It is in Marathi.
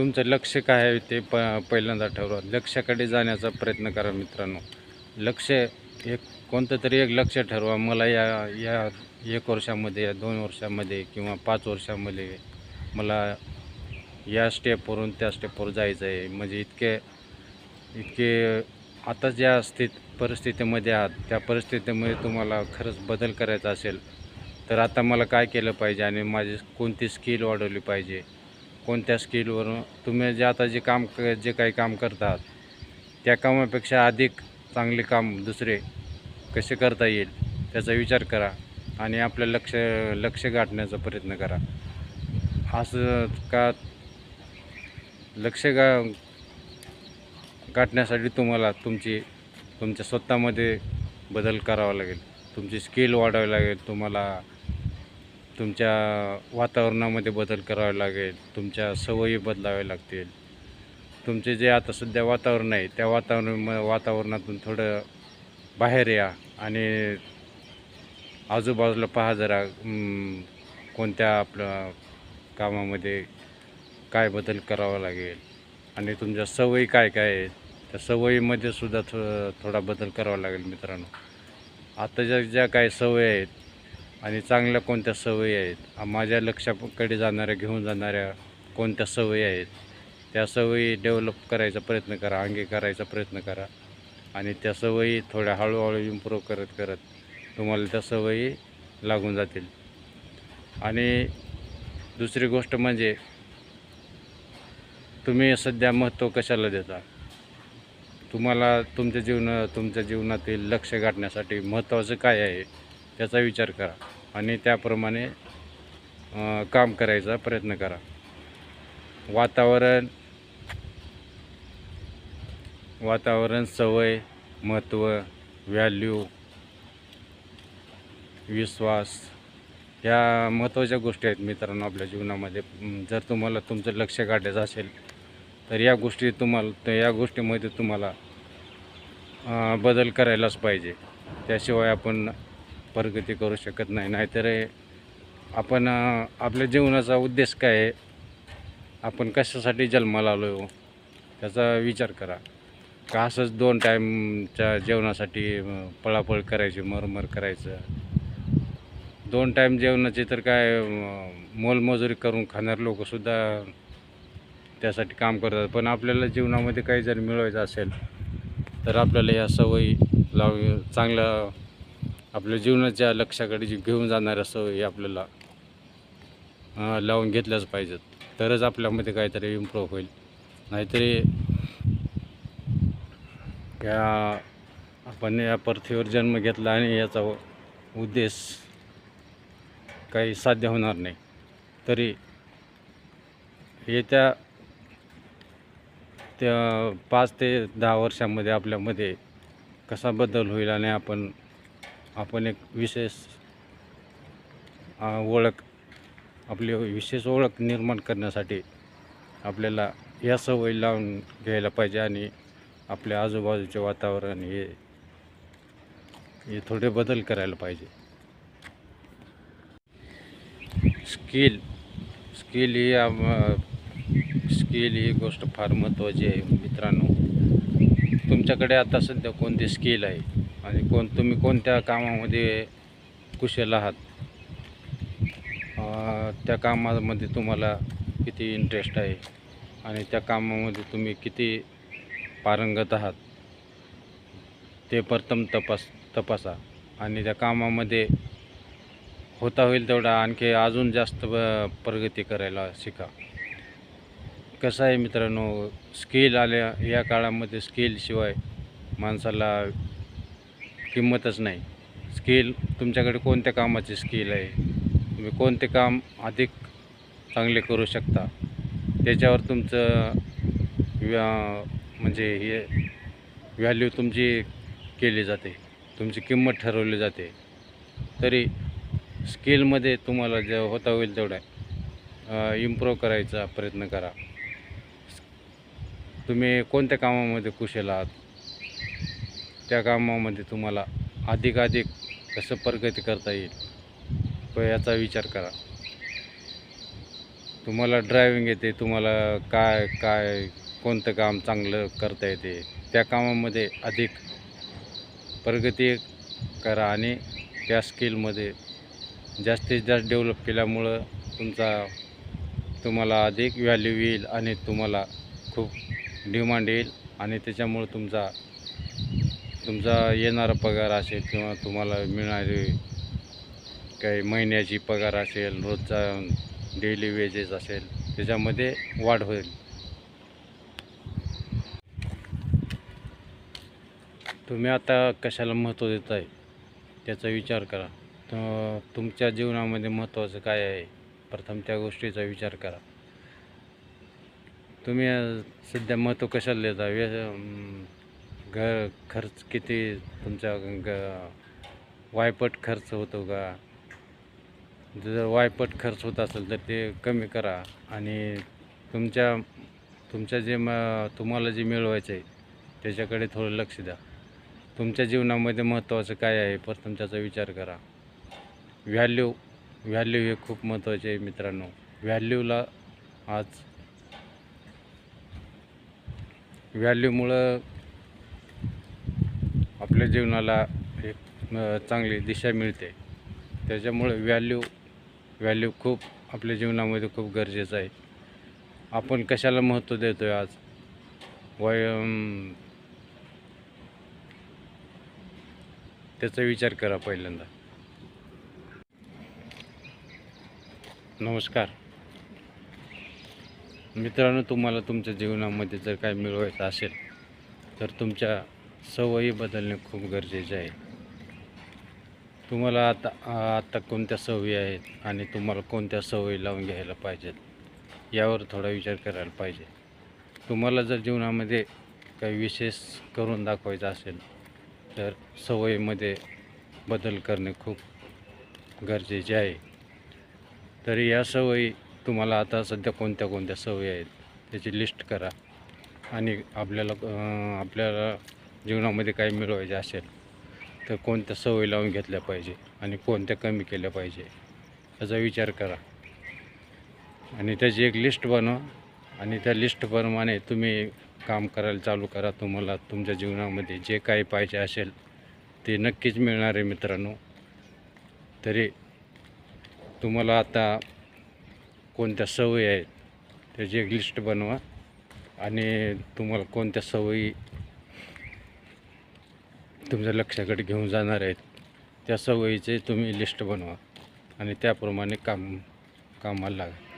तुमचं लक्ष काय आहे ते प पहिल्यांदा ठरवा. लक्षाकडे जाण्याचा प्रयत्न करा मित्रांनो. लक्ष एक कोणतं तरी एक लक्ष ठरवा. मला या या एक वर्षामध्ये या दोन वर्षामध्ये किंवा पाच वर्षामध्ये मला या स्टेपवरून त्या स्टेपवर जायचं आहे. म्हणजे इतके इतके आता ज्या स्थित परिस्थितीमध्ये आहात त्या परिस्थितीमध्ये तुम्हाला खरंच बदल करायचा असेल तर आता मला काय केलं पाहिजे आणि माझी कोणती स्किल वाढवली पाहिजे? कोणत्या स्किलवरून तुम्ही जे आता जे काम क जे काही काम करतात त्या कामापेक्षा अधिक चांगले काम दुसरे कसे करता येईल त्याचा विचार करा आणि आपलं लक्ष लक्ष गाठण्याचा प्रयत्न करा. असं का लक्ष गा गाठण्यासाठी तुम्हाला तुमची तुमच्या स्वतःमध्ये बदल करावा लागेल. तुमची स्किल वाढावी लागेल तुम्हाला तुमच्या वातावरणामध्ये बदल करावे लागेल तुमच्या सवयी बदलाव्या लागतील. तुमचे जे आता सध्या वातावरण आहे त्या वातावरण वातावरणातून थोडं बाहेर या आणि आजूबाजूला पहा जरा कोणत्या आपलं कामामध्ये काय बदल करावा लागेल आणि तुमच्या सवयी काय काय आहेत त्या सवयीमध्ये सुद्धा थो थोडा बदल करावा लागेल मित्रांनो. आताच्या ज्या ज्या काही सवयी आहेत आणि चांगल्या कोणत्या सवयी आहेत? माझ्या लक्षाकडे जाणाऱ्या घेऊन जाणाऱ्या कोणत्या सवयी आहेत? त्या सवयी डेव्हलप करायचा प्रयत्न करा अंगी करायचा प्रयत्न करा. आणि त्या सवयी थोड्या हळूहळू इम्प्रूव्ह करत करत तुम्हाला त्या सवयी लागून जातील. आणि दुसरी गोष्ट म्हणजे तुम्ही सध्या महत्त्व कशाला देता? तुम्हाला तुमच्या जीवन तुमच्या जीवनातील लक्ष गाठण्यासाठी महत्त्वाचं काय आहे? त्याचा विचार करा आणि त्याप्रमाणे काम करायचा प्रयत्न करा. वातावरण वातावरण सवय महत्त्व व्हॅल्यू विश्वास ह्या महत्त्वाच्या गोष्टी आहेत मित्रांनो आपल्या जीवनामध्ये. जर तुम्हाला तुमचं लक्ष काढायचं असेल तर या गोष्टी तुम्हाला तर या गोष्टीमध्ये तुम्हाला बदल करायलाच पाहिजे. त्याशिवाय आपण प्रगती करू शकत नाही. नाहीतर आपण आपल्या जीवनाचा उद्देश काय आहे? आपण कशासाठी जन्माला आलो हो? त्याचा विचार करा. का असंच दोन टाईमच्या जेवणासाठी पळापळ करायची मरमर करायचं? दोन टाईम जेवणाची तर काय मोलमजुरी करून खाणारे लोकंसुद्धा त्यासाठी काम करतात. पण आपल्याला जीवनामध्ये काही जर मिळवायचं असेल तर आपल्याला या सवयी लाव चांगल्या आपल्या जीवनाच्या लक्षाकडे जी घेऊन जाणाऱ्या सवयी आपल्याला लावून घेतल्याच पाहिजेत तरच आपल्यामध्ये काहीतरी इम्प्रूव्ह होईल. नाहीतरी या आपण या पृथ्वीवर जन्म घेतला आणि याचा उद्देश काही साध्य होणार नाही. तरी येत्या त्या पाच ते दहा वर्षामध्ये आपल्यामध्ये कसा बदल होईल आणि आपण आपण एक विशेष ओळख आपली विशेष ओळख निर्माण करण्यासाठी आपल्याला या सवयी लावून घ्यायला पाहिजे आणि आपल्या आजूबाजूचे वातावरण हे हे थोडे बदल करायला पाहिजे. स्किल स्किल ही आम- स्किल ही गोष्ट फार महत्त्वाची आहे मित्रांनो. तुमच्याकडे आता सध्या कोणती स्किल आहे? आणि कोण तुम्ही कोणत्या कामामध्ये कुशल आहात? त्या कामामध्ये तुम्हाला किती इंटरेस्ट आहे? आणि त्या कामामध्ये तुम्ही किती पारंगत आहात? ते प्रथम तपास तपासा. आणि त्या कामामध्ये होता होईल तेवढा आणखी अजून जास्त प्रगती करायला शिका. कसं आहे मित्रांनो स्किल आल्या या काळामध्ये स्किलशिवाय माणसाला किंमतच नाही. स्किल तुमच्याकडे कोणत्या कामाची स्किल आहे? तुम्ही कोणते काम अधिक चांगले करू शकता? त्याच्यावर तुमचं व्या म्हणजे हे व्हॅल्यू तुमची केली जाते. तुमची किंमत ठरवली जाते. तरी स्किलमध्ये तुम्हाला जे होता होईल तेवढा इम्प्रूव्ह करायचा प्रयत्न करा. तुम्ही कोणत्या कामामध्ये कुशल आहात? त्या कामामध्ये तुम्हाला अधिकाधिक कसं प्रगती करता येईल व याचा विचार करा. तुम्हाला ड्रायव्हिंग येते तुम्हाला काय काय कोणतं काम चांगलं करता येते त्या कामामध्ये अधिक प्रगती करा आणि त्या स्किलमध्ये जास्तीत जास्त डेव्हलप केल्यामुळं तुमचा तुम्हाला अधिक व्हॅल्यू येईल आणि तुम्हाला खूप डिमांड येईल आणि त्याच्यामुळं तुमचा तुमचा येणारा पगार असेल किंवा तुम्हाला मिळणारी काही महिन्याची पगार असेल रोजचा डेली वेजेस असेल त्याच्यामध्ये वाढ होईल. तुम्ही आता कशाला महत्त्व देत आहे त्याचा विचार करा. तुमच्या जीवनामध्ये महत्त्वाचं काय आहे? प्रथम त्या गोष्टीचा विचार करा. तुम्ही सध्या महत्त्व कशाला देता? व्य घर खर्च किती तुमचा ग वायपट खर्च होतो का? जर वायपट खर्च होत असेल तर ते कमी करा आणि तुमच्या तुमच्या जे म तुम्हाला जे मिळवायचं आहे त्याच्याकडे थोडं लक्ष द्या. तुमच्या जीवनामध्ये महत्त्वाचं काय आहे प्रथम त्याचा विचार करा. व्हॅल्यू व्हॅल्यू हे खूप महत्त्वाचे आहे मित्रांनो. व्हॅल्यूला आज व्हॅल्यूमुळं आपल्या जीवनाला एक चांगली दिशा मिळते. त्याच्यामुळे व्हॅल्यू व्हॅल्यू खूप आपल्या जीवनामध्ये खूप गरजेचं आहे. आपण कशाला महत्त्व देतो आहे आज? वय त्याचा विचार करा पहिल्यांदा. नमस्कार. मित्रांनो तुम्हाला तुमच्या जीवनामध्ये जर काय मिळवायचं असेल तर तुमच्या सवयी बदलणे खूप गरजेचे आहे. तुम्हाला आता आता कोणत्या सवयी आहेत आणि तुम्हाला कोणत्या सवयी लावून घ्यायला पाहिजेत यावर थोडा विचार करायला पाहिजे. तुम्हाला जर जीवनामध्ये काही विशेष करून दाखवायचं असेल तर सवयीमध्ये बदल करणे खूप गरजेचे आहे. तर या सवयी तुम्हाला आता सध्या कोणत्या कोणत्या सवयी आहेत त्याची लिस्ट करा आणि आपल्याला आपल्याला जीवनामध्ये काही मिळवायचे असेल तर कोणत्या सवयी लावून घेतल्या पाहिजे आणि कोणत्या कमी केल्या पाहिजे याचा विचार करा. आणि त्याची एक लिस्ट बनवा आणि त्या लिस्टप्रमाणे तुम्ही काम करायला चालू करा. तुम्हाला तुमच्या जीवनामध्ये जे काही पाहिजे असेल ते नक्कीच मिळणार आहे मित्रांनो. तरी तुम्हाला आता कोणत्या सवयी आहेत त्याची एक लिस्ट बनवा आणि तुम्हाला कोणत्या सवयी तुमच्या लक्षाकडे घेऊन जाणार आहेत त्या सवयीचे तुम्ही लिस्ट बनवा आणि त्याप्रमाणे काम कामाला लागा.